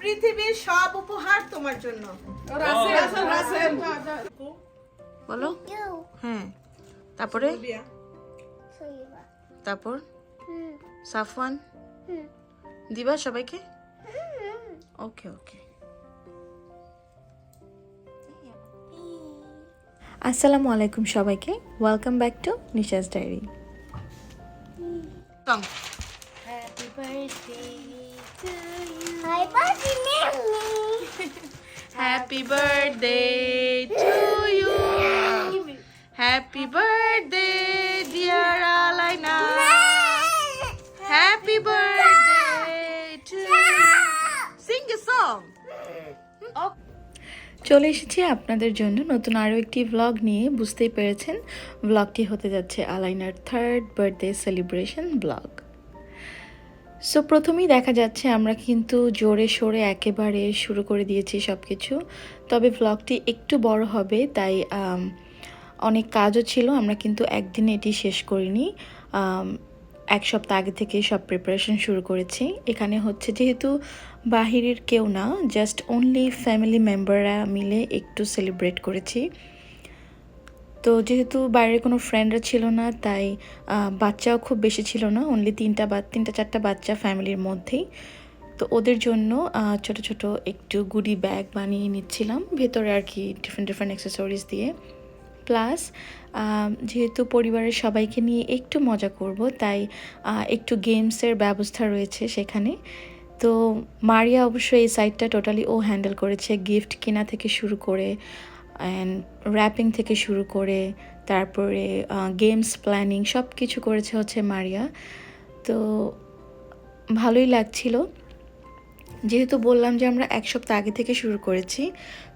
পৃথিবীর সব উপহার তোমার জন্য। বলো। হ্যাঁ। তারপরে? তারপর? সাফওয়ান? দিবা সবাইকে? ওকে ওকে। আসসালামু আলাইকুম সবাইকে। Welcome back to Nisha's diary song happy birthday to you happy birthday dear Alaina happy birthday to sing a song চলে এসেছি আপনাদের জন্য নতুন আরও একটি ভ্লগ নিয়ে। বুঝতেই পেরেছেন ভ্লগটি হতে যাচ্ছে aligner third birthday celebration vlog so প্রথমেই দেখা যাচ্ছে আমরা কিন্তু জোরে সোরে একেবারে শুরু করে দিয়েছি সব কিছু তবে ব্লগটি একটু বড় হবে, তাই অনেক কাজও ছিল, আমরা কিন্তু একদিনে এটি শেষ করিনি। এক সপ্তাহ আগে থেকে সব প্রিপারেশন শুরু করেছি। এখানে হচ্ছে যেহেতু বাহিরের কেউ না জাস্ট অনলি ফ্যামিলি মেম্বাররা মিলে একটু সেলিব্রেট করেছি। তো যেহেতু বাইরের কোনো ফ্রেন্ডরা ছিল না, তাই বাচ্চাও খুব বেশি ছিল না অনলি তিনটা বা, তিনটা চারটা বাচ্চা ফ্যামিলির মধ্যেই। তো ওদের জন্য ছোট ছোট একটু গুডি ব্যাগ বানিয়ে নিচ্ছিলাম, ভেতরে আর কি ডিফারেন্ট ডিফারেন্ট অ্যাক্সেসরিজ দিয়ে। প্লাস যেহেতু পরিবারের সবাইকে নিয়ে একটু মজা করব, তাই একটু গেমসের ব্যবস্থা রয়েছে সেখানে। তো মারিয়া অবশ্য এই সাইডটা টোটালি ও হ্যান্ডেল করেছে গিফট কেনা থেকে শুরু করে অ্যান্ড র্যাপিং থেকে শুরু করে তারপরে গেমস প্ল্যানিং সব কিছু করেছে হচ্ছে মারিয়া। তো ভালোই লাগছিল। যেহেতু বললাম যে আমরা এক সপ্তাহ আগে থেকে শুরু করেছি,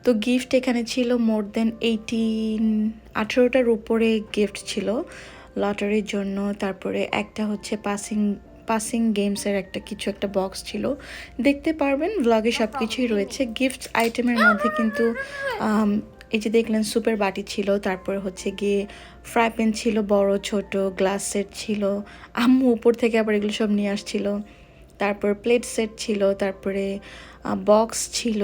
তো গিফট এখানে ছিল মোর দেন এইটিন আঠেরোটার উপরে গিফট ছিল লটারির জন্য। তারপরে একটা হচ্ছে পাসিং পাসিং গেমসের একটা কিছু একটা বক্স ছিল। দেখতে পারবেন ব্লগে সব কিছুই রয়েছে। গিফট আইটেমের মধ্যে কিন্তু এই যে দেখলেন সুপের বাটি ছিল, তারপরে হচ্ছে গিয়ে ফ্রাই প্যান ছিল, বড়, ছোট, গ্লাস সেট ছিল, আম্মু উপর থেকে আবার এগুলো সব নিয়ে আসছিল, তারপর প্লেট সেট ছিল, তারপরে বক্স ছিল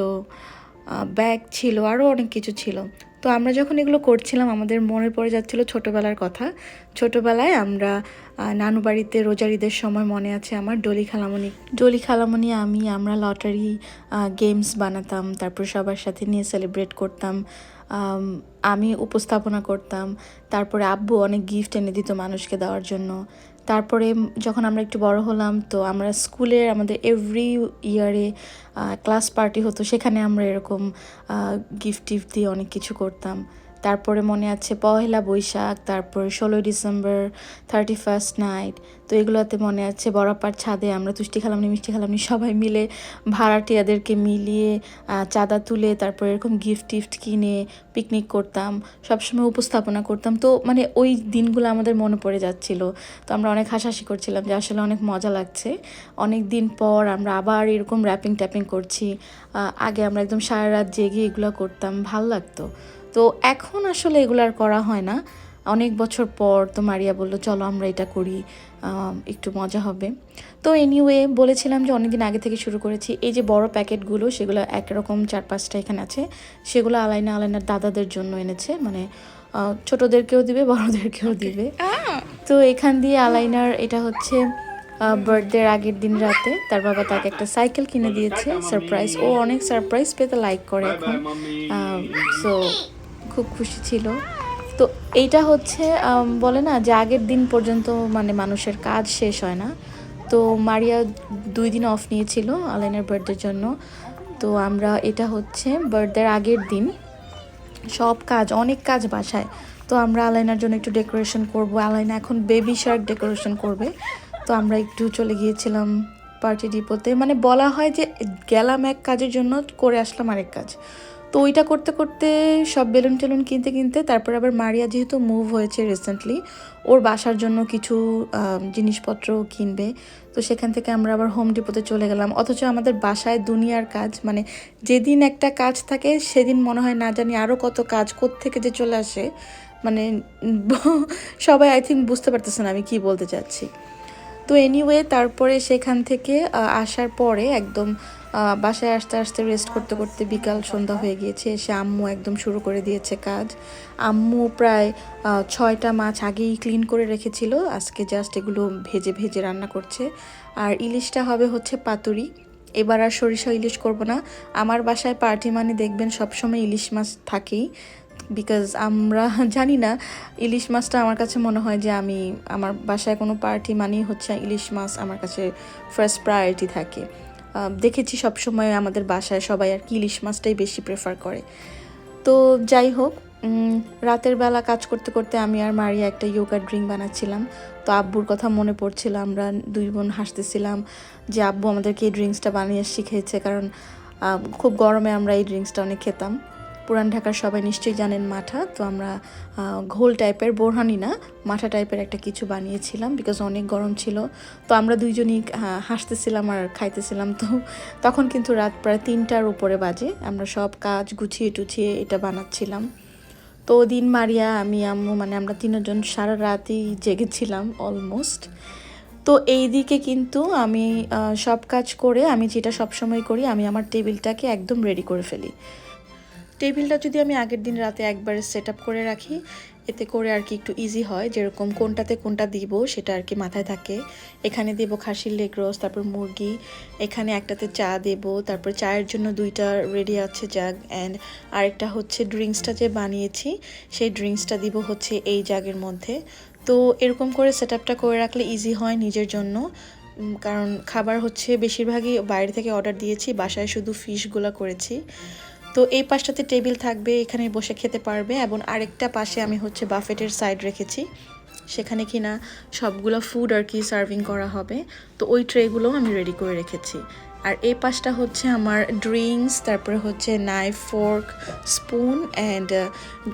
ব্যাগ ছিল আরও অনেক কিছু ছিল। তো আমরা যখন এগুলো করছিলাম, আমাদের মনে পড়ে যাচ্ছিল ছোটোবেলার কথা। ছোটোবেলায় আমরা নানু বাড়িতে রোজারিদের সময় মনে আছে আমার ডলি খালামণি ডলি খালামণি, আমি, আমরা লটারি গেমস বানাতাম, তারপর সবার সাথে নিয়ে সেলিব্রেট করতাম। আম, উপস্থাপনা করতাম। তারপরে আব্বু অনেক গিফট এনে দিত মানুষকে দেওয়ার জন্য। তারপরে যখন আমরা একটু বড় হলাম তো আমরা স্কুলের আমাদের এভরি ইয়ারে ক্লাস পার্টি হতো। সেখানে আমরা এরকম গিফট টিফট দিয়ে অনেক কিছু করতাম। তারপরে মনে আছে পহেলা বৈশাখ, তারপরে ষোলোই ডিসেম্বর থার্টি ফার্স্ট নাইট তো এগুলোতে মনে আছে বড়াপার ছাদে আমরা তুষ্টি খেলামনি, মিষ্টি খেলামনি সবাই মিলে ভাড়াটিয়াদেরকে মিলিয়ে চাঁদা তুলে তারপর এরকম গিফট টিফট কিনে পিকনিক করতাম, সবসময় উপস্থাপনা করতাম। তো মানে ওই দিনগুলো আমাদের মনে পড়ে যাচ্ছিল। তো আমরা অনেক হাসাহাসি করছিলাম যে আসলে অনেক মজা লাগছে। অনেক দিন পর আমরা আবার এরকম র্যাপিং ট্যাপিং করছি আগে আমরা একদম সারা রাত জেগে এগুলো করতাম, ভালো লাগতো। তো এখন আসলে এগুলো আর করা হয় না। অনেক বছর পর তো মারিয়া বলল চলো আমরা এটা করি একটু মজা হবে। তো এনিওয়ে বলেছিলাম যে অনেকদিন আগে থেকে শুরু করেছি। এই যে বড় প্যাকেটগুলো সেগুলো একরকম চার পাঁচটা এখানে আছে। সেগুলো আলাইনা আলাইনার দাদাদের জন্য এনেছে। মানে ছোটদেরকেও দিবে বড়দেরকেও দিবে। তো এখান দিয়ে আলাইনার এটা হচ্ছে বার্থডের আগের দিন রাতে। তার বাবা তাকে একটা সাইকেল কিনে দিয়েছে। সারপ্রাইজ ও অনেক সারপ্রাইজ পেতে লাইক করে এখন। সো খুব খুশি ছিল। তো এইটা হচ্ছে বলে না যে আগের দিন পর্যন্ত মানে মানুষের কাজ শেষ হয় না। তো মারিয়া দুই দিন অফ নিয়েছিল আলাইনার বার্থডের জন্য। তো আমরা, এটা হচ্ছে বার্থডের আগের দিন। সব কাজ, অনেক কাজ বাসায়। তো আমরা আলাইনার জন্য একটু ডেকোরেশন করব। আলাইনা এখন বেবি শার্ক ডেকোরেশন করবে। তো আমরা একটু চলে গিয়েছিলাম পার্টি ডিপোতে মানে বলা হয় যে গেলাম এক কাজের জন্য, করে আসলাম আরেক কাজ। তো ওইটা করতে করতে সব বেলুন টেলুন কিনতে কিনতে তারপর আবার মারিয়া যেহেতু মুভ হয়েছে রিসেন্টলি ওর বাসার জন্য কিছু জিনিসপত্র কিনবে। তো সেখান থেকে আমরা আবার হোম ডিপোতে চলে গেলাম। অথচ আমাদের বাসায় দুনিয়ার কাজ মানে যেদিন একটা কাজ থাকে, সেদিন মনে হয় না জানি আরও কত কাজ থেকে যে চলে আসে। মানে সবাই আই থিঙ্ক বুঝতে পারতেছেন আমি কি বলতে চাচ্ছি। তো এনিওয়ে তারপরে সেখান থেকে আসার পরে একদম বাসায় আসতে আসতে রেস্ট করতে করতে বিকাল সন্ধ্যা হয়ে গিয়েছে। এসে আম্মু একদম শুরু করে দিয়েছে কাজ। আম্মু প্রায় ছয়টা মাছ আগেই ক্লিন করে রেখেছিল। আজকে জাস্ট এগুলো ভেজে ভেজে রান্না করছে। আর ইলিশটা হবে হচ্ছে পাতুরি। এবার আর সরিষা ইলিশ করব না। আমার বাসায় পার্টি মানে দেখবেন সবসময় ইলিশ মাছ থাকেই। বিকজ আমরা, জানি না, ইলিশ মাছটা আমার কাছে মনে হয় যে আমি, আমার বাসায় কোনো পার্টি মানেই হচ্ছে ইলিশ মাছ আমার কাছে ফার্স্ট প্রায়োরিটি থাকে। দেখেছি সবসময় আমাদের বাসায় সবাই আর কি ইলিশ মাছটাই বেশি প্রেফার করে। তো যাই হোক রাতের বেলা কাজ করতে করতে আমি আর মারিয়া একটা ইয়োগা ড্রিঙ্ক বানাচ্ছিলাম। তো আব্বুর কথা মনে পড়ছিল, আমরা দুই বোন হাসতেছিলাম যে আব্বু আমাদেরকে এই ড্রিঙ্কসটা বানিয়ে শিখিয়েছে কারণ খুব গরমে আমরা এই ড্রিঙ্কসটা অনেক খেতাম। পুরান ঢাকার সবাই নিশ্চয়ই জানেন মাঠা, তো আমরা ঘোল টাইপের বোরহানি না, মাঠা টাইপের একটা কিছু বানিয়েছিলাম বিকজ অনেক গরম ছিল। তো আমরা দুইজনই হাসতেছিলাম আর খাইতেছিলাম তো। তখন কিন্তু রাত প্রায় তিনটার উপরে বাজে, আমরা সব কাজ গুছিয়ে টুছিয়ে এটা বানাচ্ছিলাম। তো দিন মারিয়া, আমি, আম্মু মানে আমরা তিনজন সারা রাতই জেগেছিলাম অলমোস্ট তো এই দিকে কিন্তু আমি সব কাজ করে আমি যেটা সবসময় করি, আমি আমার টেবিলটাকে একদম রেডি করে ফেলি। টেবিলটা যদি আমি আগের দিন রাতে একবারে সেট করে রাখি, এতে করে আর কি একটু ইজি হয়। যেরকম কোনটাতে কোনটা দিব সেটা আর কি মাথায় থাকে। এখানে দেব খাসির লেগ রোস, তারপর মুরগি, এখানে একটাতে চা দেব, তারপর চায়ের জন্য দুইটা রেডি আছে জাগ অ্যান্ড আরেকটা হচ্ছে ড্রিঙ্কসটা যে বানিয়েছি, সেই ড্রিঙ্কসটা দিব হচ্ছে এই জাগের মধ্যে। তো এরকম করে সেট করে রাখলে ইজি হয় নিজের জন্য। কারণ খাবার হচ্ছে বেশিরভাগই বাইরে থেকে অর্ডার দিয়েছি, বাসায় শুধু ফিশগুলো করেছি। তো এই পাশটাতে টেবিল থাকবে, এখানে বসে খেতে পারবে এবং আরেকটা পাশে আমি হচ্ছে বাফেটের সাইড রেখেছি। সেখানে কিনা সবগুলো ফুড আর কি সার্ভিং করা হবে। তো ওই ট্রেগুলো আমি রেডি করে রেখেছি। আর এই পাশটা হচ্ছে আমার ড্রিঙ্কস তারপরে হচ্ছে knife fork spoon and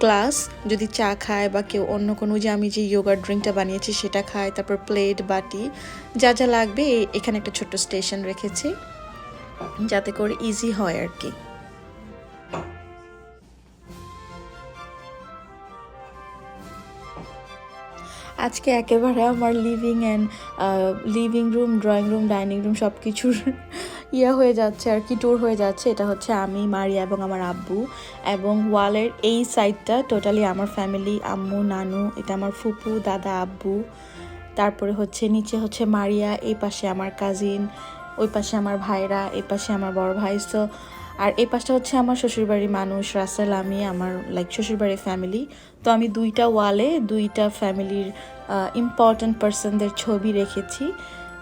glass যদি চা খায় বা কেউ অন্য কোনো যে আমি যে ইয়োগার ড্রিঙ্কটা বানিয়েছি সেটা খায়, তারপর প্লেট বাটি, যা যা লাগবে এখানে একটা ছোট্ট স্টেশন রেখেছি। যাতে করে ইজি হয় আর কি। আজকে একেবারে আমার living and living room drawing room dining room সব কিছুর ইয়ে হয়ে যাচ্ছে, আর কি ট্যুর হয়ে যাচ্ছে। এটা হচ্ছে আমি, মারিয়া এবং আমার আব্বু এবং ওয়ালের এই সাইডটা টোটালি আমার ফ্যামিলি আম্মু, নানু, এটা আমার ফুপু, দাদা, আব্বু। তারপরে হচ্ছে, নিচে হচ্ছে মারিয়া, এই পাশে আমার কাজিন ওই পাশে আমার ভাইরা, এই পাশে আমার বড় ভাই। সো আর এই পাশটা হচ্ছে আমার শ্বশুরবাড়ির মানুষ, রাসেল, আমি, আমার লাইক শ্বশুরবাড়ির ফ্যামিলি তো আমি দুইটা ওয়ালে দুইটা ফ্যামিলির ইম্পর্ট্যান্ট পার্সনদের ছবি রেখেছি।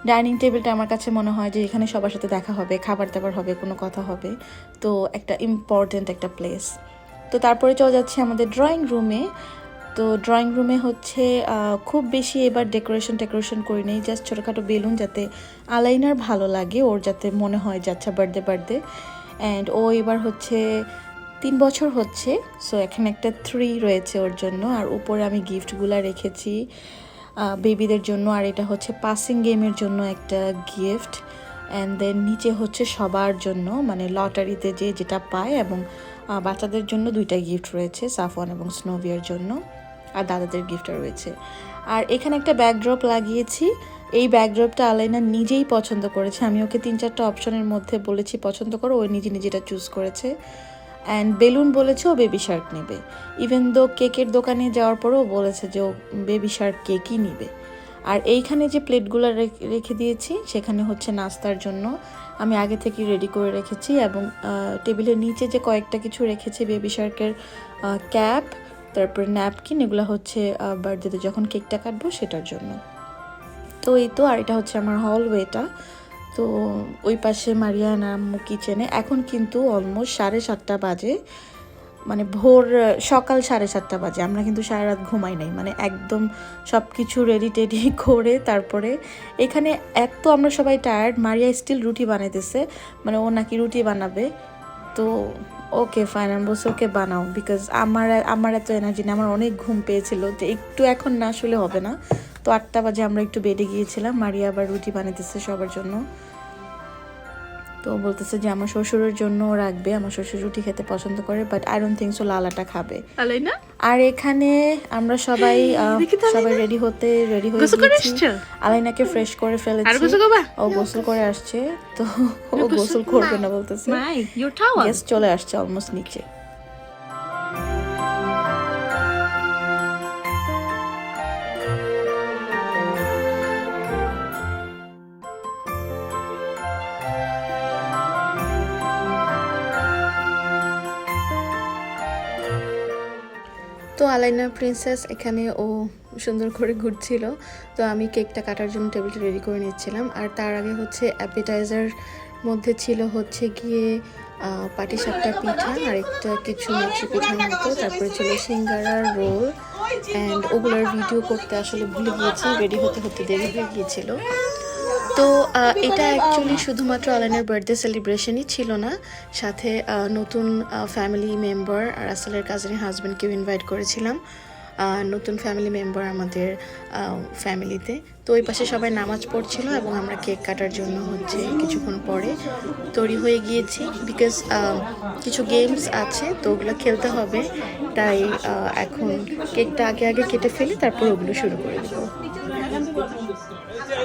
ডাইনিং টেবিলটা আমার কাছে মনে হয় যে এখানে সবার সাথে দেখা হবে, খাবার দাবার হবে, কোনো কথা হবে। তো একটা ইম্পর্ট্যান্ট একটা প্লেস তো তারপরে চলে যাচ্ছে আমাদের ড্রয়িং রুমে তো ড্রয়িং রুমে হচ্ছে খুব বেশি এবার ডেকোরেশন টেকোরেশন করি নেই জাস্ট ছোটোখাটো বেলুন যাতে আলাইনার ভালো লাগে, ওর যাতে মনে হয় যাচ্ছে বার্থডে বার্থডে অ্যান্ড ও এবার হচ্ছে তিন বছর হচ্ছে সো এখানে একটা থ্রি রয়েছে ওর জন্য, আর উপরে আমি গিফটগুলো রেখেছি বেবিদের জন্য, আর এটা হচ্ছে পাসিং গেমের জন্য একটা গিফট অ্যান্ড দেন নিচে হচ্ছে সবার জন্য মানে লটারিতে যে যেটা পায়, এবং বাচ্চাদের জন্য দুইটা গিফট রয়েছে সাফওয়ান এবং স্নোভিয়ার জন্য, আর দাদাদের গিফটও রয়েছে। আর এখানে একটা ব্যাকড্রপ লাগিয়েছি, এই ব্যাকড্রপটা আলাইনা নিজেই পছন্দ করেছে, আমি ওকে তিন চারটা অপশনের মধ্যে বলেছি, পছন্দ করো, ও নিজে নিজেটা চুজ করেছে। অ্যান্ড বেলুন বলেছে ও বেবি শার্ক নেবে। ইভেন দো কেকের দোকানে যাওয়ার পরেও বলেছে যে ও বেবি শার্ক কেকই নিবে। আর এইখানে যে প্লেটগুলো রেখে দিয়েছি, সেখানে হচ্ছে নাস্তার জন্য আমি আগে থেকে রেডি করে রেখেছি এবং টেবিলের নিচে যে কয়েকটা কিছু রেখেছি বেবি শার্কের ক্যাপ তারপরে ন্যাপকিন এগুলো হচ্ছে বার্থডেতে যখন কেকটা কাটবো সেটার জন্য। তো এই তো, আর এটা হচ্ছে আমার হলওয়েটা তো ওই পাশে মারিয়ান আম্মু কিচেনে এখন কিন্তু অলমোস্ট সাড়ে সাতটা বাজে। মানে ভোর সকাল সাড়ে সাতটা বাজে। আমরা কিন্তু সারা রাত ঘুমাই নাই। মানে একদম সব কিছু রেডি টেডি করে তারপরে এখানে এক তো আমরা সবাই টায়ার্ড মারিয়া স্টিল রুটি বানাইতেছে। মানে ও নাকি রুটি বানাবে। তো ওকে ফাইন আমি বলছি ওকে বানাও। বিকজ আমার আমার এত এনার্জি না আমার অনেক ঘুম পেয়েছিল। যে একটু এখন না আসলে হবে না। তো আটটা বাজে আমরা একটু বেডে গিয়েছিলাম। মারিয়া আবার রুটি বানাইতেছে সবার জন্য। তো বলতেছে যে আমার শ্বশুরের জন্য রাখবে। আমার শ্বশুর রুটি খেতে পছন্দ করে but I don't think so লালাটা খাবে। আর এখানে আমরা সবাই সবাই রেডি হতে রেডি হয়ে গেছি আলাইনাকে ফ্রেশ করে ফেলেছি। ও গোসল করে আসছে। তো ও গোসল করবে না বলতেছে। চলে আসছে অলমোস্ট নিচে। তো আলাইনা প্রিন্সেস এখানে ও সুন্দর করে ঘুরছিল, তো আমি কেকটা কাটার জন্য টেবিলটা রেডি করে নিচ্ছিলাম। আর তার আগে হচ্ছে অ্যাপিটাইজার মধ্যে ছিল হচ্ছে গিয়ে পাটি পাটিসাপটা পিঠা আর একটা কিছু মিষ্টি পিঠার মতো, তারপরে ছিল সিঙ্গারার রোল। অ্যান্ড ওগুলোর ভিডিও করতে আসলে ভুলে গিয়েছি রেডি হতে হতে দেরি হয়ে গিয়েছিল। তো এটা অ্যাকচুয়ালি শুধুমাত্র আলানের বার্থডে সেলিব্রেশনই ছিল না। সাথে নতুন ফ্যামিলি মেম্বার আর আসলের কাজিনের হাজব্যান্ডকেও ইনভাইট করেছিলাম। নতুন ফ্যামিলি মেম্বার আমাদের ফ্যামিলিতে তো ওই পাশে সবাই নামাজ পড়ছিল এবং আমরা কেক কাটার জন্য হচ্ছে কিছুক্ষণ পরে তৈরি হয়ে গিয়েছি। বিকজ কিছু গেমস আছে, তো ওগুলো খেলতে হবে। তাই এখন কেকটা আগে আগে কেটে ফেলি, তারপর ওগুলো শুরু করে দেবো।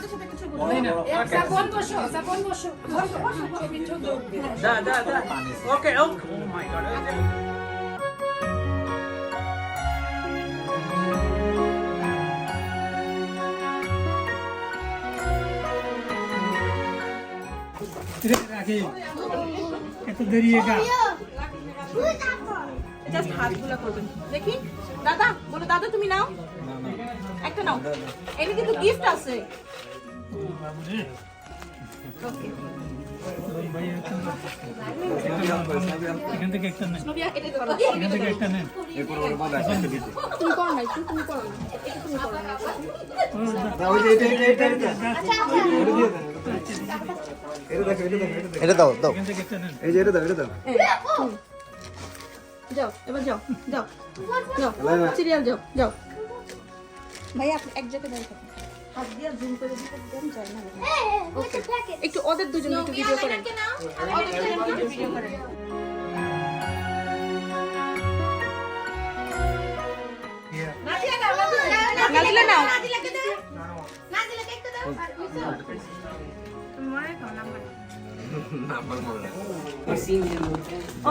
ছবি. Oh. রাখি এত দেরি জাস্ট হাতগুলো করবেন। দেখি দাদা বলো দাদা তুমি নাও। একটা নাও। এটা কিন্তু গিফট আছে। এটা ধরো এখান থেকে একটা নেন তুমি করো না। একটু তুমি করো না এটা তুমি করো না। এটা দাও দাও। এখান থেকে একটা নেন এই যে এটা দাও এটা দাও। যাও এবার যাও যাও। যাও সিরিয়াল যাও যাও। ভাই আপনি এক জায়গায় দাঁড়িয়ে থাকুন। হাত দিয়ে জুম করে দিতে দেন যায় না ওকে একটু ওদের দুজন একটু ভিডিও করেন। ওদের দুজন একটু ভিডিও করেন। Nazila now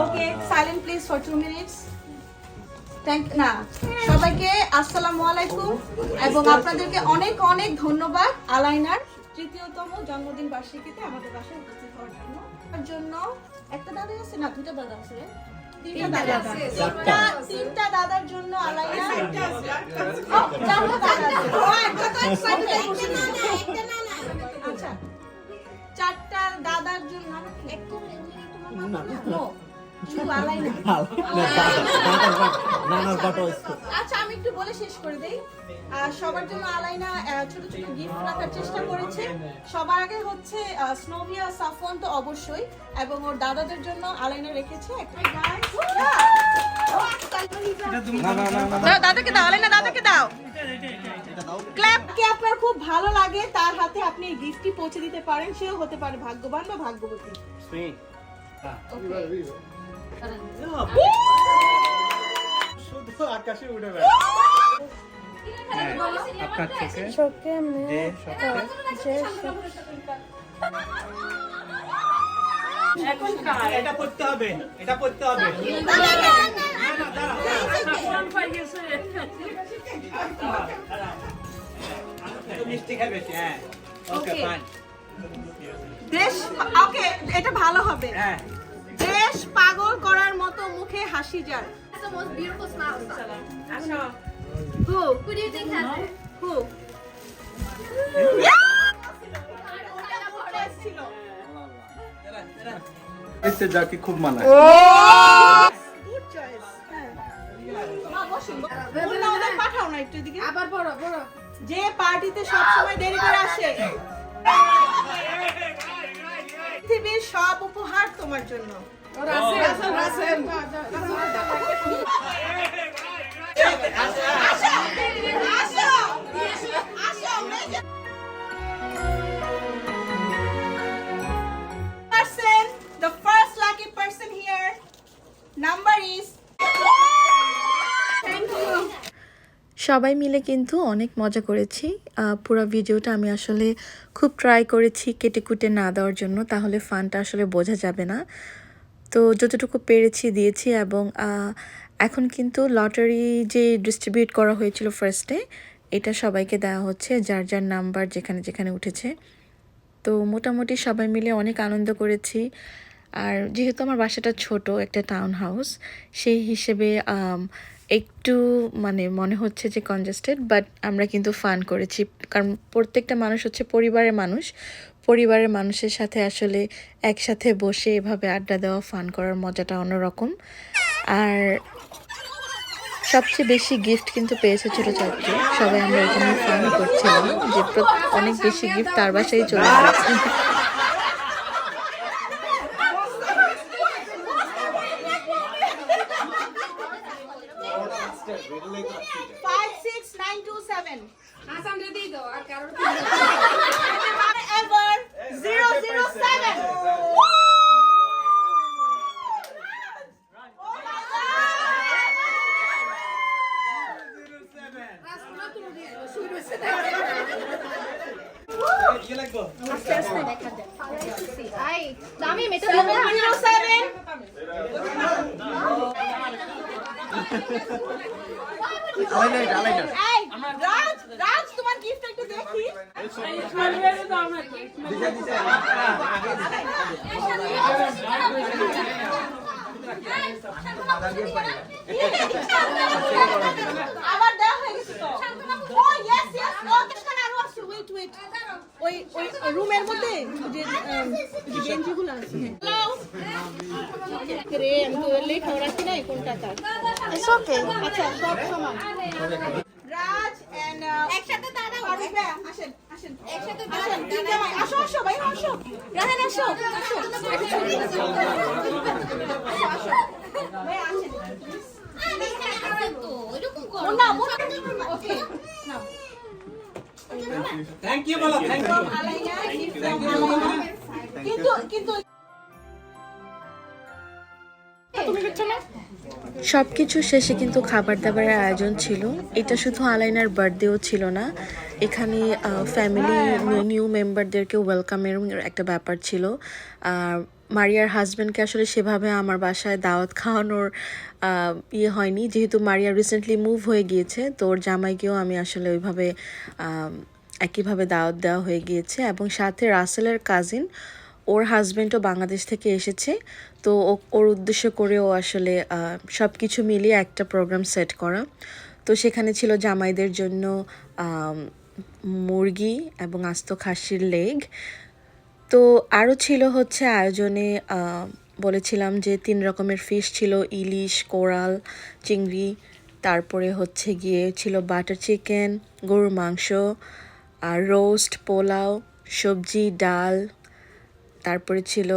okay silent please for two minutes thank না সবাইকে আসসালামু আলাইকুম এবং আপনাদেরকে অনেক অনেক ধন্যবাদ আলাইনার তৃতীয়তম জন্মদিন বার্ষিকীতে আমাদের বাসায় উপস্থিত হওয়ার জন্য। একটা দাদা আছে না দুটো দাদা আছে? তিনটা দাদা তিনটা তিনটা দাদার জন্য আলাইনা আচ্ছা চারটা দাদার জন্য একটু আচ্ছা আমি একটু বলে শেষ করে দেই। সবার জন্য আলাইনা আহ, ছোট ছোট গিফট রাখার চেষ্টা করেছে। সবার আগে হচ্ছে স্নোভিয়া সাফওয়ান তো অবশ্যই এবং ওর দাদাদের জন্য আলাইনা রেখেছে একটা দাদাকে দাও আলাইনা দাদাকে দাও। ক্ল্যাপকে আপনার খুব ভালো লাগে তার হাতে আপনি এই গিফটটি পৌঁছে দিতে পারেন সেও হতে পারে ভাগ্যবান বা ভাগ্যবতী। শুধু আকাশে উড়ে বেড়ায়। আপনার চোখে যে এটা পড়তে হবে এটা পড়তে হবে। মিষ্টি খাবে হ্যাঁ। ওকে ফাইন দেশ ওকে এটা ভালো হবে। হ্যাঁ। দেশ পাগল করার মতো মুখে হাসি যার আচ্ছা। খুব মানায়। oh! পাঠাও না একটু এদিকে। আবার বড় বড়। যে পার্টিতে সবসময় দেরি করে আসে। সব উপহার তোমার জন্য আসো, আসো, মেজে- Person, the first lucky person here, number is সবাই মিলে কিন্তু অনেক মজা করেছি। পুরো ভিডিওটা আমি আসলে খুব ট্রাই করেছি কেটে কুটে না দেওয়ার জন্য, তাহলে ফানটা আসলে বোঝা যাবে না। তো যতটুকু পেরেছি দিয়েছি এবং এখন কিন্তু লটারি যে ডিস্ট্রিবিউট করা হয়েছিল ফার্স্টে এটা সবাইকে দেওয়া হচ্ছে, যার যার নাম্বার যেখানে যেখানে উঠেছে। তো মোটামুটি সবাই মিলে অনেক আনন্দ করেছি। আর যেহেতু আমার বাসাটা ছোট, একটা টাউন হাউস সেই হিসেবে একটু মানে মনে হচ্ছে যে কনজেস্টেড বাট আমরা কিন্তু ফান করেছি। কারণ প্রত্যেকটা মানুষ হচ্ছে পরিবারের মানুষ। পরিবারের মানুষের সাথে আসলে একসাথে বসে এভাবে আড্ডা দেওয়া ফান করার মজাটা অন্যরকম। আর সবচেয়ে বেশি গিফট কিন্তু পেয়েছে ছোট চাকরি সবাই আমরা এখানে ফান করছিলাম যে অনেক বেশি গিফট তার বাসায় চলে গেছে। আই দামি মেটা Seven zero seven. এই, রাজ, রাজ, তোমার gift একটু দেখি। আবার দেওয়া হয়ে গেছে তো। Oh, yes, yes. Oh, Wait, wait. ওই ওই রুমের মধ্যে যে যে বেঞ্চগুলো আছে রে আমি তো লেখা রাখি নাই কোনটা ইটস ওকে আচ্ছা সব সমান। রাজ এন্ড একসাথে দাঁড়াও। আসেন আসেন। একসাথে আসেন আসো আসো ভাই আসো। রাহেন আসো আসো। ভাই আসেন। Munna Munna okay now. Thank you বলো থ্যাংক ইউ আলাইনা আলাইনা কিন্তু কিন্তু সব কিছু শেষে কিন্তু খাবার দাবারের আয়োজন ছিল। এটা শুধু আলাইনার বার্থডেও ছিল না। এখানে ফ্যামিলি নিউ মেম্বারদেরকে ওয়েলকামের একটা ব্যাপার ছিল। আর মারিয়ার হাজব্যান্ডকে আসলে সেভাবে আমার বাসায় দাওয়াত খাওয়ানোর ইয়ে হয়নি। যেহেতু মারিয়া রিসেন্টলি মুভ হয়ে গিয়েছে, তো ওর জামাইকেও আমি আসলে ওইভাবে একইভাবে দাওয়াত দেওয়া হয়ে গিয়েছে। এবং সাথে রাসেলের কাজিন ওর হাজব্যান্ডও বাংলাদেশ থেকে এসেছে। তো ওর উদ্দেশ্য করেও আসলে সব কিছু মিলিয়ে একটা প্রোগ্রাম সেট করা। তো সেখানে ছিল জামাইদের জন্য মুরগি এবং আস্ত খাসির লেগ তো আরও ছিল হচ্ছে আয়োজনে বলেছিলাম যে তিন রকমের ফিশ ছিল, ইলিশ, কোরাল, চিংড়ি, তারপরে হচ্ছে গিয়ে ছিল বাটার চিকেন গরুর মাংস, আর রোস্ট পোলাও, সবজি, ডাল, তারপরে ছিল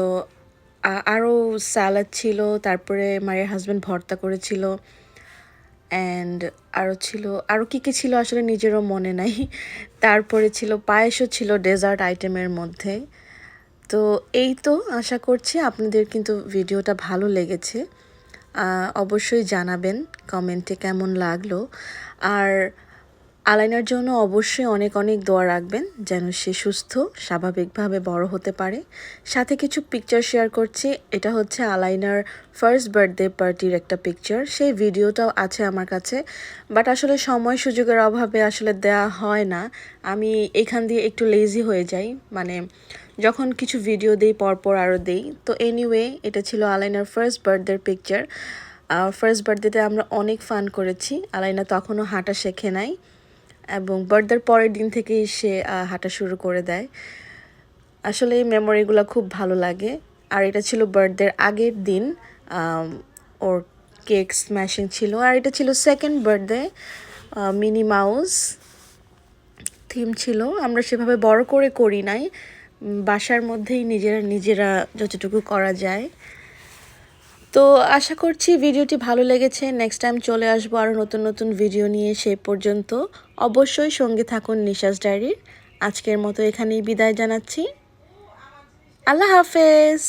আরও স্যালাড ছিল, তারপরে মায়ের হাজব্যান্ড ভর্তা করেছিল অ্যান্ড আরও ছিল, আরও কী কী ছিল আসলে নিজেরও মনে নাই, তারপরে ছিল পায়েসও ছিল ডেজার্ট আইটেমের মধ্যে তো এই তো আশা করছি আপনাদের কিন্তু ভিডিওটা ভালো লেগেছে। অবশ্যই জানাবেন, কমেন্টে কেমন লাগল। আর আলাইনার জন্য অবশ্যই অনেক অনেক দোয়া রাখবেন যেন সে সুস্থ, স্বাভাবিকভাবে বড় হতে পারে। সাথে কিছু পিকচার শেয়ার করছি। এটা হচ্ছে আলাইনার ফার্স্ট বার্থডে পার্টির একটা পিকচার সেই ভিডিওটাও আছে আমার কাছে। বাট আসলে সময় সুযোগের অভাবে আসলে দেয়া হয় না। আমি এখান দিয়ে একটু লেজি হয়ে যাই। মানে যখন কিছু ভিডিও দেই, পরপর আরও দেই। তো এনিওয়ে এটা ছিল আলাইনার ফার্স্ট বার্থডের পিকচার ফার্স্ট বার্থডেতে আমরা অনেক ফান করেছি। আলাইনা তখনও হাঁটা শেখে নাই। এবং বার্থডের পরের দিন থেকেই সে হাঁটা শুরু করে দেয়। আসলে এই মেমোরিগুলো খুব ভালো লাগে। আর এটা ছিল বার্থডের আগের দিন ওর কেক স্ম্যাশিং ছিল। আর এটা ছিল second birthday Minnie Mouse theme ছিল। আমরা সেভাবে বড় করে করি নাই। বাসার মধ্যেই নিজেরা নিজেরা যতটুকু করা যায়। তো আশা করছি ভিডিওটি ভালো লেগেছে। নেক্সট টাইম চলে আসব আরও নতুন নতুন ভিডিও নিয়ে সে পর্যন্ত। অবশ্যই সঙ্গে থাকুন নিশাস ডায়েরির। আজকের মতো এখানেই বিদায় জানাচ্ছি। আল্লাহ হাফেজ।